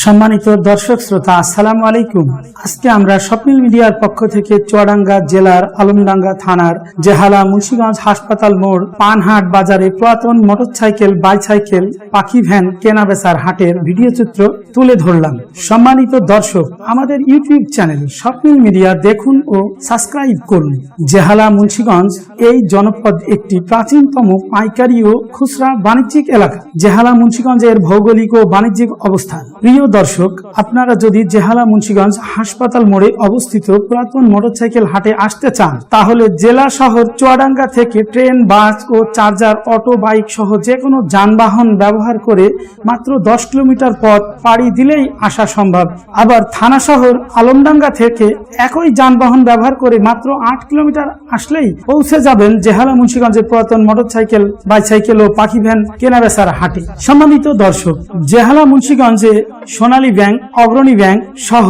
সম্মানিত দর্শক শ্রোতা, আসসালামু আলাইকুম। আজকে আমরা স্বপ্নিল মিডিয়ার পক্ষ থেকে চুয়াডাঙ্গা জেলার আলমডাঙ্গা থানার জেহালা মুন্সিগঞ্জ হাসপাতাল মোড় পানহাট বাজারে পুরাতন মোটরসাইকেল, বাইসাইকেল, পাখি ভ্যান কেনা বেচার হাটের ভিডিও চিত্র তুলে ধরলাম। সম্মানিত দর্শক, আমাদের ইউটিউব চ্যানেল স্বপ্নিল মিডিয়া দেখুন ও সাবস্ক্রাইব করুন। জেহালা মুন্সীগঞ্জ এই জনপদ একটি প্রাচীনতম পাইকারি ও খুচরা বাণিজ্যিক এলাকা। জেহালা মুন্সিগঞ্জের ভৌগোলিক ও বাণিজ্যিক অবস্থান। প্রিয় দর্শক, আপনারা যদি জেহালা মুন্সিগঞ্জ হাসপাতাল মোড়ে অবস্থিত পুরাতন মোটরসাইকেল হাটে আসতে চান, তাহলে জেলা শহর চুয়াডাঙ্গা থেকে ট্রেন, বাস ও চার্জার, অটো, বাইক সহ যে কোনো যানবাহন ব্যবহার করে মাত্র দশ কিলোমিটার পথ পাড়ি দিলেই আসা সম্ভব। আবার থানা শহর আলমডাঙ্গা থেকে একই যানবাহন ব্যবহার করে মাত্র আট কিলোমিটার আসলেই পৌঁছে যাবেন জেহালা মুন্সিগঞ্জের পুরাতন মোটরসাইকেল, বাইসাইকেল ও পাখি ভ্যান কেনাবেচার হাটে। সম্মানিত দর্শক, জেহালা মুন্সিগঞ্জে সোনালী ব্যাংক, অগ্রণী ব্যাংক সহ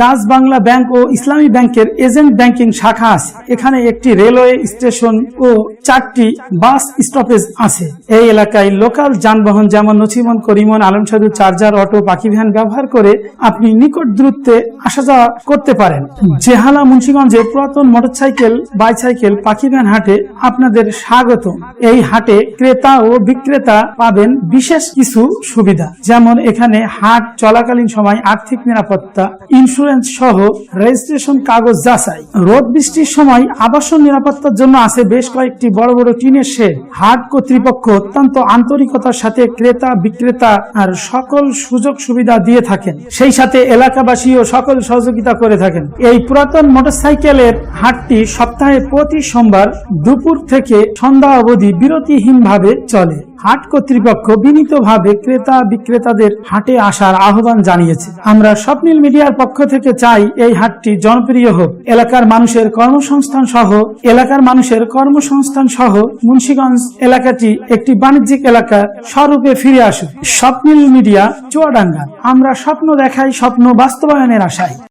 ডাচ বাংলা ব্যাংক ও ইসলামী ব্যাংকের এজেন্ট ব্যাংকিং শাখা আছে। এখানে একটি রেলওয়ে স্টেশন ও চারটি বাস স্টপেজ আছে। এই এলাকায় লোকাল যানবাহন যেমন নছিমন, করিমন, আলমসাদু, চার্জার, অটো পাখি ভ্যান ব্যবহার করে আপনি নিকট দূরত্বে আসা যাওয়া করতে পারেন। জেহালা, মুন্সিগঞ্জে পুরাতন মোটরসাইকেল, বাইসাইকেল পাখি ভ্যান হাটে আপনাদের স্বাগত এই হাটে ক্রেতা ও বিক্রেতা পাবেন বিশেষ কিছু সুবিধা, যেমন এখানে হাট চলাকালীন সময় আর্থিক নিরাপত্তা ইন্স্যুরেন্স সহ রেজিস্ট্রেশন কাগজ যাচাই, রোদ বৃষ্টির সময় আবাসন নিরাপত্তার জন্য আছে বেশ কয়েকটি বড় বড় টিনের শেড হাট কর্তৃপক্ষ অত্যন্ত আন্তরিকতার সাথে ক্রেতা, বিক্রেতা আর সকল সুযোগ সুবিধা দিয়ে থাকেন। সেই সাথে এলাকাবাসীও সকল সহযোগিতা করে থাকেন। এই পুরাতন মোটরসাইকেলের হাটটি সপ্তাহে প্রতি সোমবার দুপুর থেকে সন্ধ্যা অবধি বিরতিহীনভাবে চলে। হাট কর্তৃপক্ষ বিনীতভাবে ক্রেতা বিক্রেতাদের হাটে আসার আহ্বান জানিয়েছে। আমরা স্বপ্নিল মিডিয়ার পক্ষ থেকে চাই এই হাটটি জনপ্রিয় হোক। এলাকার মানুষের কর্মসংস্থান সহ, এলাকার মানুষের কর্মসংস্থান সহ মুন্সিগঞ্জ এলাকাটি একটি বাণিজ্যিক এলাকা, স্বরূপে ফিরে আসুক। স্বপ্নিল মিডিয়া, চুয়াডাঙ্গা। আমরা স্বপ্ন দেখাই, স্বপ্ন বাস্তবায়নের আশায়।